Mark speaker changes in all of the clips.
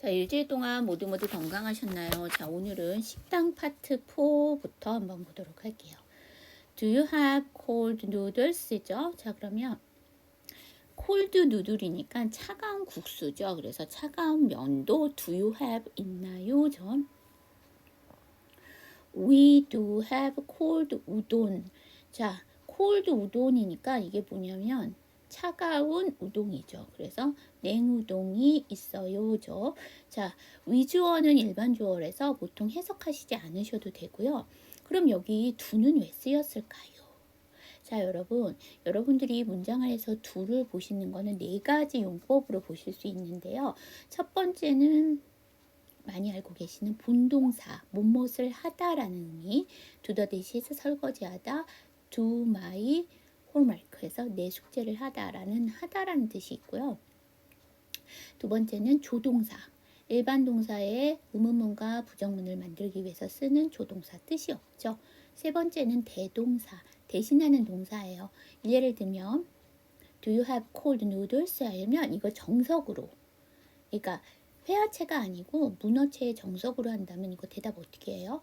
Speaker 1: 자, 일주일 동안 모두 모두 건강하셨나요? 자, 오늘은 식당 파트 4부터 한번 보도록 할게요. Do you have cold noodles죠? 자, 그러면 cold 누들이니까 차가운 국수죠. 그래서 차가운 면도 do you have 있나요? 전 We do have cold 우돈. 자, cold 우돈이니까 이게 뭐냐면 차가운 우동이죠. 그래서 냉우동이 있어요죠. 자, 위주어는 일반 주어라서 보통 해석하시지 않으셔도 되고요. 그럼 여기 두는 왜 쓰였을까요? 자, 여러분, 여러분들이 문장 안에서 두를 보시는 거는 네 가지 용법으로 보실 수 있는데요. 첫 번째는 많이 알고 계시는 본동사, 무엇을 하다라는 의미, 두더 대시에서 설거지하다, do my 홀마크에서 내 숙제를 하다라는 하다라는 뜻이 있고요. 두 번째는 조동사. 일반 동사의 의문문과 부정문을 만들기 위해서 쓰는 조동사 뜻이 없죠. 세 번째는 대동사. 대신하는 동사예요. 예를 들면 Do you have cold noodles? 하면 이거 정석으로. 그러니까 회화체가 아니고 문어체의 정석으로 한다면 이거 대답 어떻게 해요?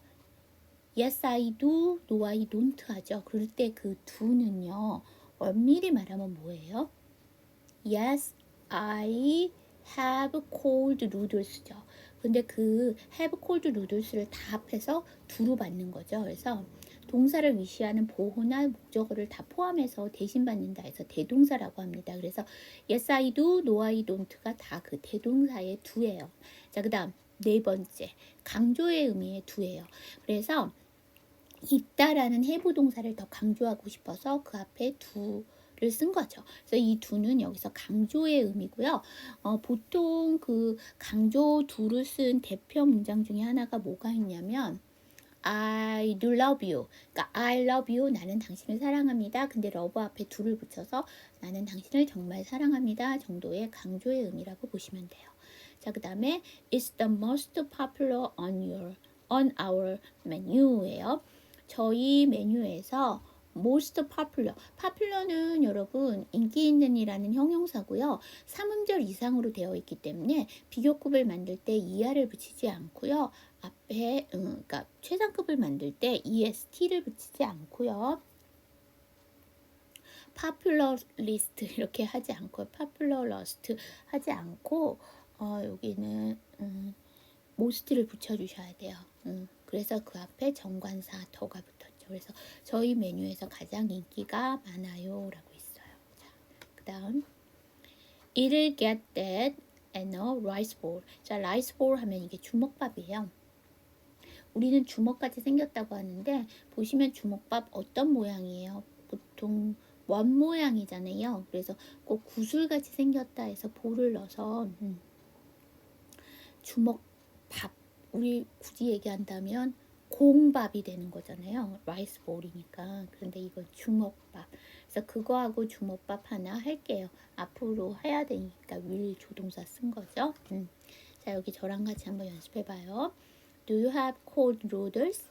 Speaker 1: Yes, I do. No, I don't 하죠. 그럴 때 그 do는요. 엄밀히 말하면 뭐예요? Yes, I have cold noodles죠. 근데 그 have cold noodles를 다 합해서 do로 받는 거죠. 그래서 동사를 위시하는 보호나 목적어를 다 포함해서 대신 받는다 해서 대동사라고 합니다. 그래서 yes, I do, no, I don't가 다 그 대동사의 do예요. 자, 그 다음 네 번째 강조의 의미의 do예요. 그래서 있다라는 해부 동사를 더 강조하고 싶어서 그 앞에 두 를 쓴 거죠. 그래서 이 두는 여기서 강조의 의미고요. 어, 보통 그 강조 두를 쓴 대표 문장 중에 하나가 뭐가 있냐면 I do love you. 그러니까 I love you. 나는 당신을 사랑합니다. 근데 love 앞에 두를 붙여서 나는 당신을 정말 사랑합니다. 정도의 강조의 의미라고 보시면 돼요. 자, 그다음에 it's the most popular on your on our menu예요. 저희 메뉴에서 most popular. popular는 여러분 인기 있는이라는 형용사고요. 삼음절 이상으로 되어 있기 때문에 비교급을 만들 때 이하를 붙이지 않고요. 앞에 음, 그러니까 최상급을 만들 때 est를 붙이지 않고요. popular list 이렇게 하지 않고 popular list 하지 않고 어, 여기는 음, most를 붙여주셔야 돼요. 음, 그래서 그 앞에 정관사 더가 붙었죠. 그래서 저희 메뉴에서 가장 인기가 많아요 라고 있어요. 자, 그 다음 It'll get that and a rice bowl. 자, rice bowl 하면 이게 주먹밥이에요. 우리는 주먹같이 생겼다고 하는데 보시면 주먹밥 어떤 모양이에요? 보통 원 모양이잖아요. 그래서 꼭 구슬같이 생겼다 해서 볼을 넣어서 음, 주먹밥 우리 굳이 얘기한다면 공밥이 되는 거잖아요. 라이스 볼이니까. 그런데 이건 주먹밥. 그래서 그거하고 주먹밥 하나 할게요. 앞으로 해야 되니까 윌 조동사 쓴 거죠. 음. 자, 여기 저랑 같이 한번 연습해 봐요. Do you have cold noodles?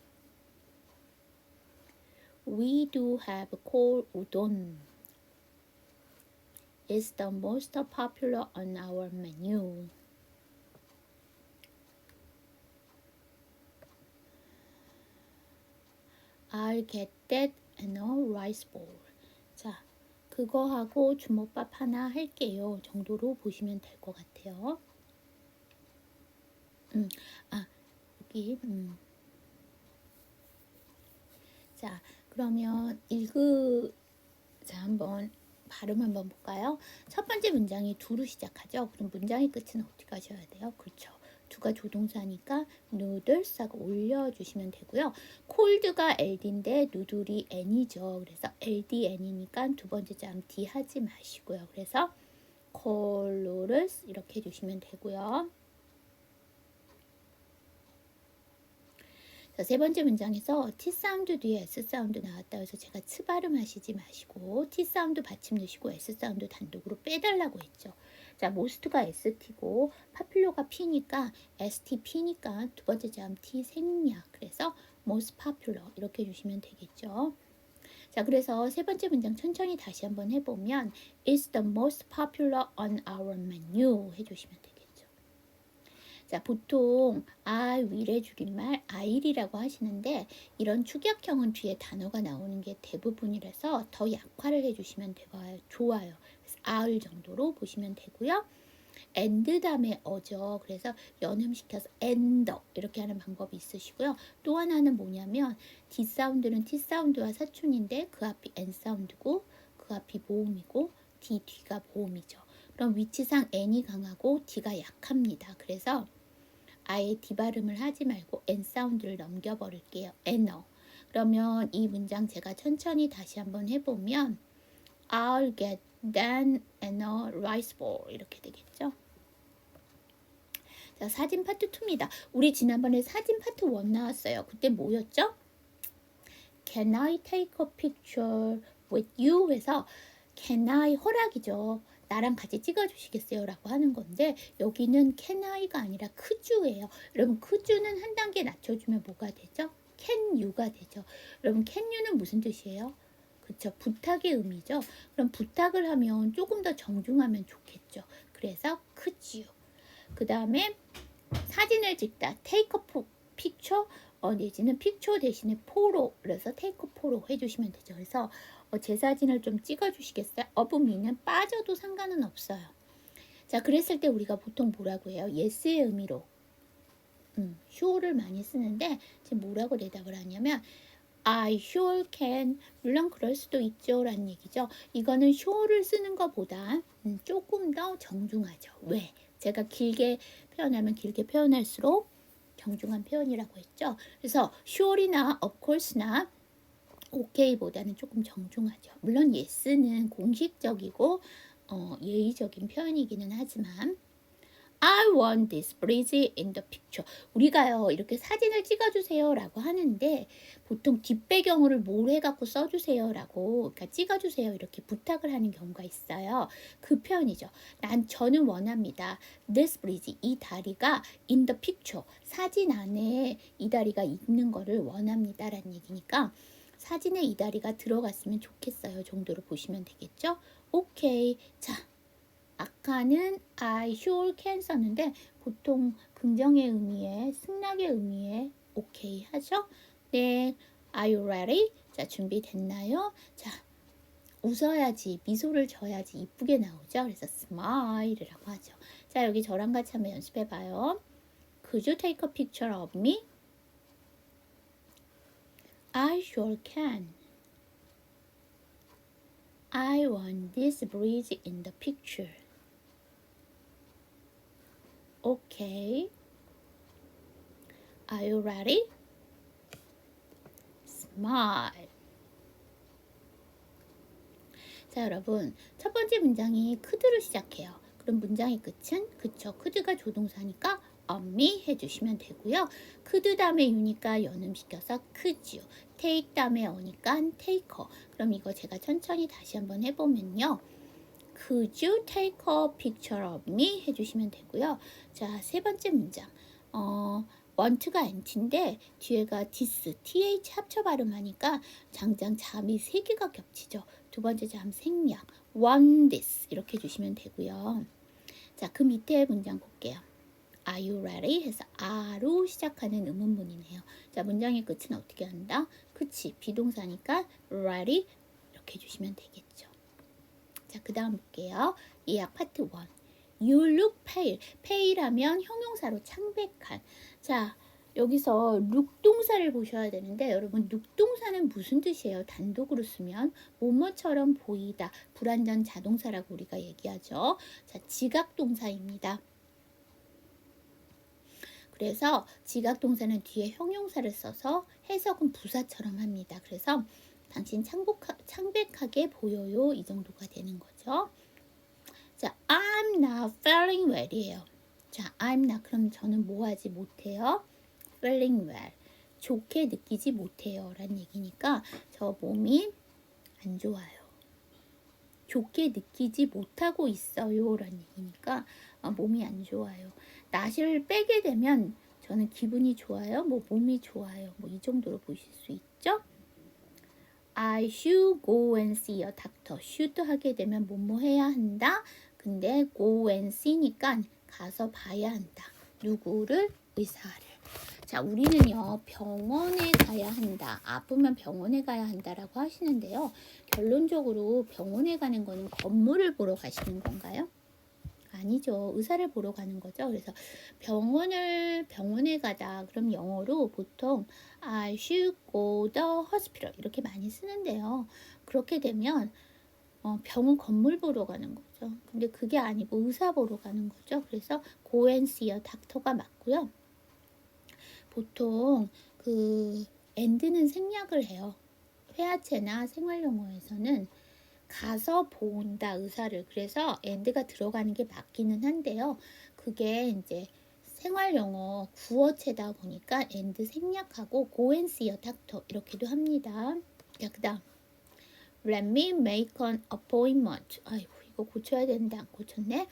Speaker 1: We do have cold udon. It's the most popular on our menu. I'll get that and a rice bowl. 자, 그거하고 주먹밥 하나 할게요. 정도로 보시면 될 것 같아요. 음, 아, 여기, 음. 자, 그러면 읽으, 자, 한번 발음 한번 볼까요? 첫 번째 문장이 두로 시작하죠. 그럼 문장의 끝은 어떻게 하셔야 돼요? 그렇죠. 두가 조동사니까 noodles하고 올려주시면 되고요. cold가 ld인데 누들이 n이죠. 그래서 ld n이니까 두 번째 자 d 하지 마시고요. 그래서 colors 이렇게 해주시면 되고요. 자, 세 번째 문장에서 T 사운드 뒤에 S 사운드 나왔다 해서 제가 츠 발음 하시지 마시고 T 사운드 받침 넣으시고 S 사운드 단독으로 빼달라고 했죠. 자, 모스트가 ST고 파퓰러가 P니까 ST P니까 두 번째 점 T 생략. 그래서 most popular 이렇게 해주시면 되겠죠. 자, 그래서 세 번째 문장 천천히 다시 한번 해보면 It's the most popular on our menu 해주시면 되겠죠. 자, 보통 I will의 줄임말 I'이라고 하시는데 이런 축약형은 뒤에 단어가 나오는 게 대부분이라서 더 약화를 해주시면 되고요. 좋아요. I'll 정도로 보시면 되고요. and 다음에 어죠. 그래서 연음시켜서 and 이렇게 하는 방법이 있으시고요. 또 하나는 뭐냐면 D 사운드는 T 사운드와 사촌인데 그 앞이 N 사운드고 그 앞이 모음이고 D 뒤가 모음이죠. 그럼 위치상 N이 강하고 D가 약합니다. 그래서 아예 D 발음을 하지 말고 N 사운드를 넘겨버릴게요. N어. 그러면 이 문장 제가 천천히 다시 한번 해보면 I'll get then and a rice bowl 이렇게 되겠죠. 자, 사진 파트 2입니다. 우리 지난번에 사진 파트 1 나왔어요. 그때 뭐였죠? Can I take a picture with you? 해서 Can I 허락이죠. 나랑 같이 찍어주시겠어요? 라고 하는 건데 여기는 can I가 아니라 could you예요. 여러분 could you는 한 단계 낮춰주면 뭐가 되죠? can you가 되죠. 여러분 can you는 무슨 뜻이에요? 그쵸 부탁의 의미죠. 그럼 부탁을 하면 조금 더 정중하면 좋겠죠. 그래서 could. 그 다음에 사진을 찍다 take a picture 어, 내지는 picture 대신에 포로 그래서 take 포로 해주시면 되죠. 그래서 어, 제 사진을 좀 찍어주시겠어요? me는 빠져도 상관은 없어요. 자, 그랬을 때 우리가 보통 뭐라고 해요? yes의 의미로 음, sure를 많이 쓰는데 지금 뭐라고 대답을 하냐면 I sure can. 물론 그럴 수도 있죠. 라는 얘기죠. 이거는 sure를 쓰는 것보다 음, 조금 더 정중하죠. 왜? 제가 길게 표현하면 길게 표현할수록 정중한 표현이라고 했죠. 그래서 sure이나 of course나 ok보다는 조금 정중하죠. 물론 yes는 공식적이고 어, 예의적인 표현이기는 하지만 I want this bridge in the picture. 우리가요 이렇게 사진을 찍어주세요 라고 하는데 보통 뒷배경을 뭘 해갖고 써주세요 라고 그러니까 찍어주세요 이렇게 부탁을 하는 경우가 있어요. 그 표현이죠. 난 저는 원합니다. This bridge 이 다리가 in the picture 사진 안에 이 다리가 있는 거를 원합니다 라는 얘기니까 사진에 이 다리가 들어갔으면 좋겠어요 정도로 보시면 되겠죠. 오케이 자. 아까는 I sure can 썼는데 보통 긍정의 의미에 승낙의 의미에 오케이 하죠? 네, are you ready? 자, 준비됐나요? 자, 웃어야지, 미소를 져야지 이쁘게 나오죠? 그래서 smile이라고 하죠. 자, 여기 저랑 같이 한번 연습해 봐요. Could you take a picture of me? I sure can. I want this bridge in the picture. Okay. Are you ready? Smile. 자, 여러분. 첫 번째 문장이 could로 시작해요. 그럼 문장의 끝은 그쵸. could가 조동사니까 me 해주시면 되고요. could 다음에 유니까 연음시켜서 could you. take 다음에 오니까 takeer. 그럼 이거 제가 천천히 다시 한번 해보면요. Could you take a picture of me? 해주시면 되고요. 자, 세 번째 문장. 어, want가 ant인데 뒤에가 this, th 합쳐 발음하니까 장장 잠이 세 개가 겹치죠. 두 번째 잠 생략, want this 이렇게 해주시면 되고요. 자, 그 밑에 문장 볼게요. Are you ready? 해서 are로 시작하는 의문문이네요. 자, 문장의 끝은 어떻게 한다? 그치, 비동사니까 ready 이렇게 해주시면 되겠죠. 자, 그 다음 볼게요. 예약 파트 1. You look pale. pale 하면 형용사로 창백한. 자, 여기서 look 동사를 보셔야 되는데 여러분 look 동사는 무슨 뜻이에요? 단독으로 쓰면 뭐뭐처럼 보이다. 불완전 자동사라고 우리가 얘기하죠. 자, 지각 동사입니다. 그래서 지각 동사는 뒤에 형용사를 써서 해석은 부사처럼 합니다. 그래서 당신 창복하, 창백하게 보여요. 이 정도가 되는 거죠. 자, I'm not feeling well이에요. 자, I'm not 그럼 저는 뭐 하지 못해요? feeling well. 좋게 느끼지 못해요. 라는 얘기니까 저 몸이 안 좋아요. 좋게 느끼지 못하고 있어요. 라는 얘기니까 어, 몸이 안 좋아요. 나시를 빼게 되면 저는 기분이 좋아요. 뭐 몸이 좋아요. 뭐 이 정도로 보실 수 있죠? I should go and see a doctor. should 하게 되면 뭐뭐 해야 한다. 근데 go and see니까 가서 봐야 한다. 누구를 의사를. 자, 우리는요, 병원에 가야 한다. 아프면 병원에 가야 한다라고 하시는데요. 결론적으로 병원에 가는 거는 건물을 보러 가시는 건가요? 아니죠. 의사를 보러 가는 거죠. 그래서 병원을 병원에 가다. 그럼 영어로 보통 I should go the hospital 이렇게 많이 쓰는데요. 그렇게 되면 어, 병원 건물 보러 가는 거죠. 근데 그게 아니고 의사 보러 가는 거죠. 그래서 go and see a doctor가 맞고요. 보통 그 and는 생략을 해요. 회화체나 생활 용어에서는 가서 본다 의사를 그래서 and가 들어가는 게 맞기는 한데요. 그게 이제 생활 영어 구어체다 보니까 and 생략하고 a doctor 이렇게도 합니다. 자, 그다음 let me make an appointment. 아이고 이거 고쳐야 되는데 안 고쳤네.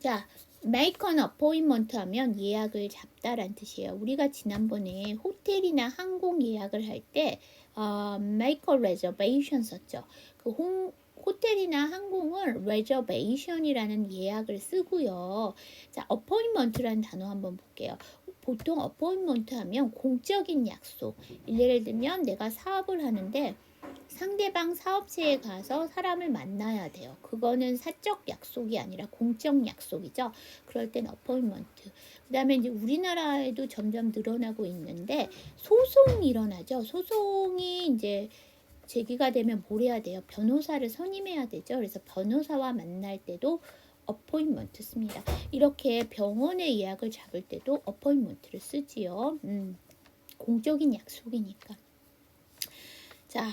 Speaker 1: 자, make an appointment 하면 예약을 잡다란 뜻이에요. 우리가 지난번에 호텔이나 항공 예약을 할때 어, make a reservation 썼죠. 그 홍, 호텔이나 항공은 reservation이라는 예약을 쓰고요. 자, appointment라는 단어 한번 볼게요. 보통 appointment 하면 공적인 약속. 예를 들면 내가 사업을 하는데 상대방 사업체에 가서 사람을 만나야 돼요. 그거는 사적 약속이 아니라 공적 약속이죠. 그럴 땐 appointment. 그다음에 이제 우리나라에도 점점 늘어나고 있는데 소송이 일어나죠. 소송이 이제 제기가 되면 뭘 해야 돼요? 변호사를 선임해야 되죠. 그래서 변호사와 만날 때도 어포인먼트 씁니다. 이렇게 병원에 예약을 잡을 때도 어포인먼트를 쓰지요. 음, 공적인 약속이니까. 자,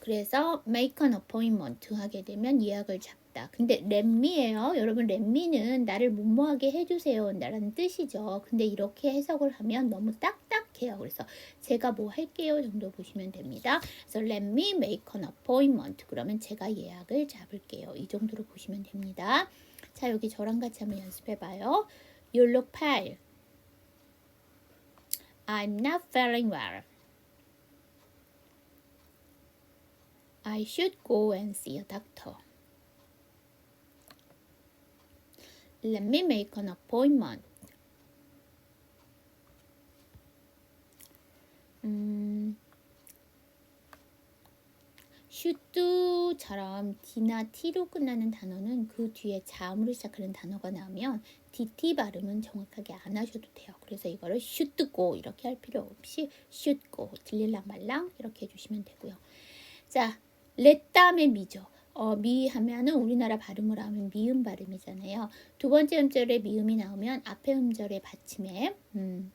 Speaker 1: 그래서 make an appointment 하게 되면 예약을 잡 다. 근데 렛미예요. 여러분 렛미는 나를 무모하게 해주세요. 라는 뜻이죠. 근데 이렇게 해석을 하면 너무 딱딱해요. 그래서 제가 뭐 할게요 정도 보시면 됩니다. 그래서 let me make an appointment. 그러면 제가 예약을 잡을게요. 이 정도로 보시면 됩니다. 자 여기 저랑 같이 한번 연습해봐요. You look pale. I'm not feeling well. I should go and see a doctor. Let me make an appointment. 음, should처럼 d나 t로 끝나는 단어는 그 뒤에 자음으로 시작하는 단어가 나오면 dt 발음은 정확하게 안 하셔도 돼요. 그래서 이거를 go 이렇게 할 필요 없이 go 들릴랑 말랑 이렇게 해주시면 되고요. 자, let 다음에 미죠. 어, 미 하면은 우리나라 발음으로 하면 미음 발음이잖아요. 두 번째 음절에 미음이 나오면 앞에 음절의 받침에 음,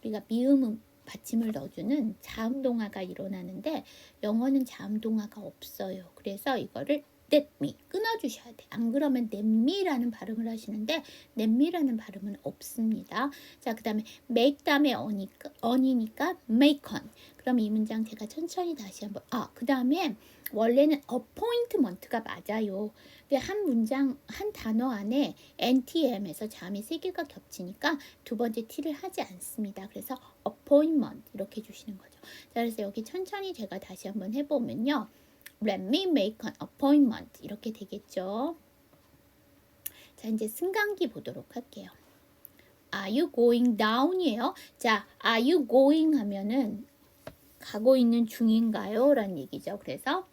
Speaker 1: 우리가 미음 받침을 넣어주는 자음 동화가 일어나는데 영어는 자음 동화가 없어요. 그래서 이거를 let me 끊어주셔야 돼. 안 그러면 let me라는 발음을 하시는데 let me라는 발음은 없습니다. 자, 그 다음에 make 다음에 on이니까, make on. 그럼 이 문장 제가 천천히 다시 한번 아, 그 다음에 원래는 appointment가 맞아요. 한 문장 한 단어 안에 NTM에서 자음이 세 개가 겹치니까 두 번째 T를 하지 않습니다. 그래서 appointment 이렇게 주시는 거죠. 자, 그래서 여기 천천히 제가 다시 한번 해보면요. Let me make an appointment 이렇게 되겠죠. 자, 이제 승강기 보도록 할게요. Are you going down이에요. 자, are you going 하면은 가고 있는 중인가요? 라는 얘기죠. 그래서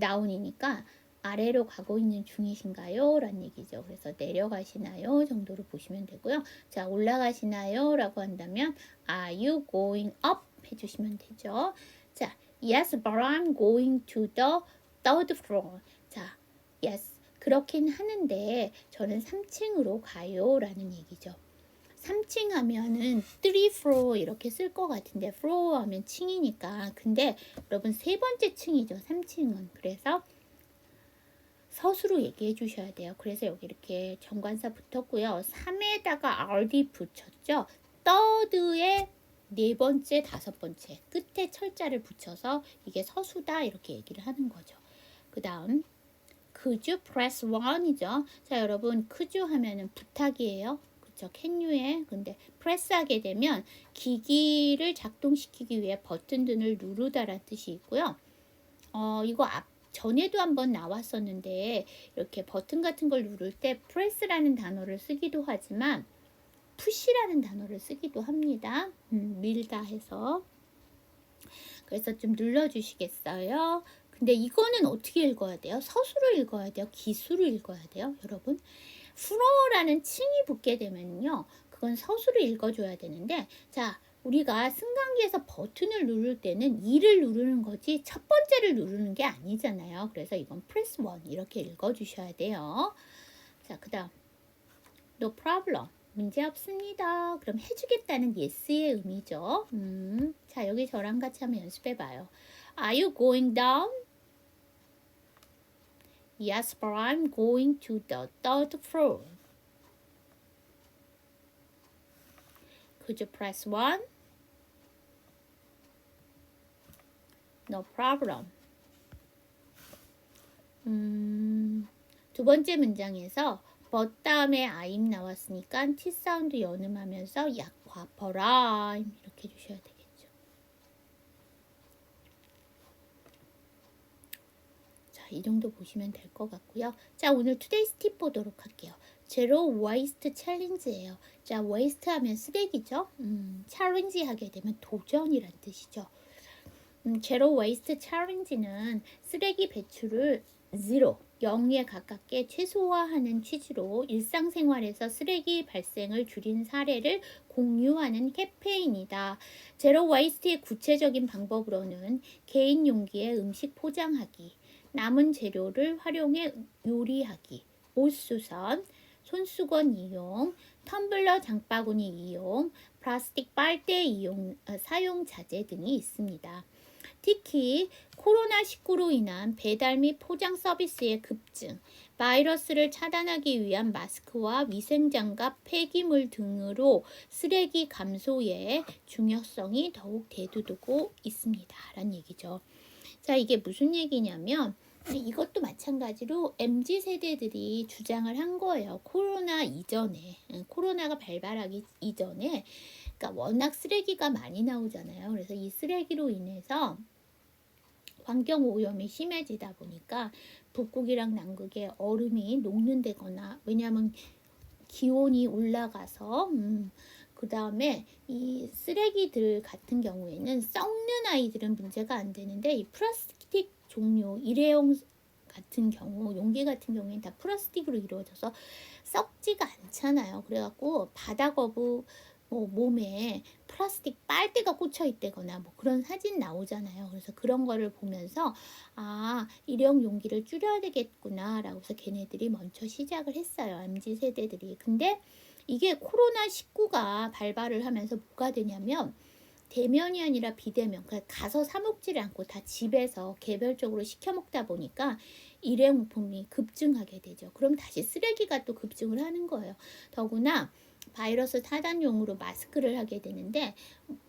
Speaker 1: 다운이니까 아래로 가고 있는 중이신가요? 라는 얘기죠. 그래서 내려가시나요? 정도로 보시면 되고요. 자, 올라가시나요? 라고 한다면 Are you going up? 해주시면 되죠. 자, Yes, but I'm going to the third floor. 자, yes. 그렇긴 하는데 저는 3층으로 가요. 라는 얘기죠. 3층 하면은 3 floor 이렇게 쓸 것 같은데 floor 하면 층이니까 근데 여러분 세 번째 층이죠 3층은 그래서 서술로 얘기해 주셔야 돼요 그래서 여기 이렇게 정관사 붙었고요 3에다가 RD 붙였죠 third에 네 번째 다섯 번째 끝에 철자를 붙여서 이게 서수다 이렇게 얘기를 하는 거죠. 그 다음 could you press one이죠. 자 여러분 could you 하면은 부탁이에요. 그쵸? 캔유에. 근데 프레스하게 되면 기기를 작동시키기 위해 버튼 등을 누르다라는 뜻이 있고요. 어 이거 앞 전에도 한번 나왔었는데 이렇게 버튼 같은 걸 누를 때 프레스라는 단어를 쓰기도 하지만 푸시라는 단어를 쓰기도 합니다. 음, 밀다 해서. 그래서 좀 눌러주시겠어요? 근데 이거는 어떻게 읽어야 돼요? 서술을 읽어야 돼요? 기술을 읽어야 돼요? 여러분? 프로라는 칭이 붙게 되면요. 그건 서술을 읽어줘야 되는데, 자, 우리가 승강기에서 버튼을 누를 때는 2를 누르는 거지 첫 번째를 누르는 게 아니잖아요. 그래서 이건 press 1 이렇게 읽어주셔야 돼요. 자, 그 다음 no problem 문제 없습니다. 그럼 해주겠다는 yes의 의미죠. 음, 자, 여기 저랑 같이 한번 연습해봐요. Are you going down? Yes, but I'm going to the third floor. Could you press 1? No problem. 음, 두 번째 문장에서 but 다음에 I'm 나왔으니까 T 사운드 연음하면서 약과 but I'm 이렇게 해주셔야 되겠죠. 자, 이 정도 보시면 될 것 같고요. 자, 오늘 투데이 팁 보도록 할게요. 제로 웨이스트 챌린지예요. 자, 웨이스트 하면 쓰레기죠. 음, 챌린지 하게 되면 도전이란 뜻이죠. 음, 제로 웨이스트 챌린지는 쓰레기 배출을 0, 0에 가깝게 최소화하는 취지로 일상생활에서 쓰레기 발생을 줄인 사례를 공유하는 캠페인이다. 제로 웨이스트의 구체적인 방법으로는 개인 용기에 음식 포장하기, 남은 재료를 활용해 요리하기, 옷 수선, 손수건 이용, 텀블러 장바구니 이용, 플라스틱 빨대 이용, 어, 사용 자재 등이 있습니다. 특히 코로나19로 인한 배달 및 포장 서비스의 급증, 바이러스를 차단하기 위한 마스크와 위생장갑, 폐기물 등으로 쓰레기 감소의 중요성이 더욱 대두되고 있습니다. 라는 얘기죠. 자, 이게 무슨 얘기냐면, 이것도 마찬가지로 MZ 세대들이 주장을 한 거예요. 코로나 이전에, 코로나가 발발하기 이전에, 그러니까 워낙 쓰레기가 많이 나오잖아요. 그래서 이 쓰레기로 인해서 환경 오염이 심해지다 보니까 북극이랑 남극에 얼음이 녹는다거나 왜냐하면 기온이 올라가서 음, 그 다음에 이 쓰레기들 같은 경우에는 썩는 아이들은 문제가 안 되는데 이 플라스틱 종류 일회용 같은 경우 용기 같은 경우에는 다 플라스틱으로 이루어져서 썩지가 않잖아요. 그래갖고 바다 거부 뭐 몸에 플라스틱 빨대가 꽂혀 있다거나 뭐 그런 사진 나오잖아요. 그래서 그런 거를 보면서 아 일회용 용기를 줄여야 되겠구나라고 해서 걔네들이 먼저 시작을 했어요. MZ 세대들이. 근데 이게 코로나 19가 발발을 하면서 뭐가 되냐면 대면이 아니라 비대면, 그러니까 가서 사 먹지를 않고 다 집에서 개별적으로 시켜 먹다 보니까 일회용품이 급증하게 되죠. 그럼 다시 쓰레기가 또 급증을 하는 거예요. 더구나 바이러스 차단용으로 마스크를 하게 되는데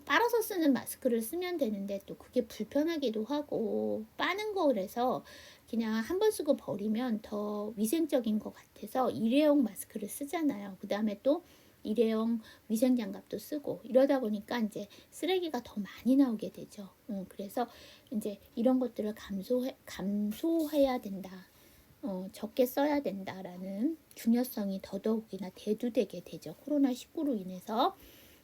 Speaker 1: 빨아서 쓰는 마스크를 쓰면 되는데 또 그게 불편하기도 하고 빠는 거라서 그냥 한 번 쓰고 버리면 더 위생적인 것 같아서 일회용 마스크를 쓰잖아요. 그 다음에 또 일회용 위생 장갑도 쓰고 이러다 보니까 이제 쓰레기가 더 많이 나오게 되죠. 음, 그래서 이제 이런 것들을 감소해, 감소해야 된다. 어, 적게 써야 된다라는 중요성이 더더욱이나 대두되게 되죠. 코로나19로 인해서.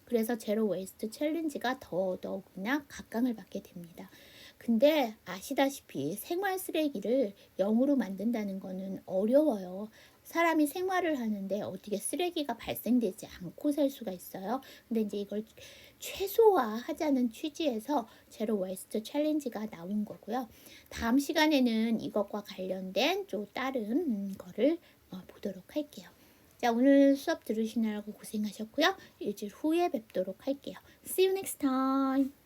Speaker 1: 그래서 제로 웨이스트 챌린지가 더더욱이나 각광을 받게 됩니다. 근데 아시다시피 생활 쓰레기를 0으로 만든다는 거는 어려워요. 사람이 생활을 하는데 어떻게 쓰레기가 발생되지 않고 살 수가 있어요. 근데 이제 이걸 최소화하자는 취지에서 제로 웨스트 챌린지가 나온 거고요. 다음 시간에는 이것과 관련된 또 다른 거를 어, 보도록 할게요. 자, 오늘 수업 들으시느라고 고생하셨고요. 일주일 후에 뵙도록 할게요. See you next time.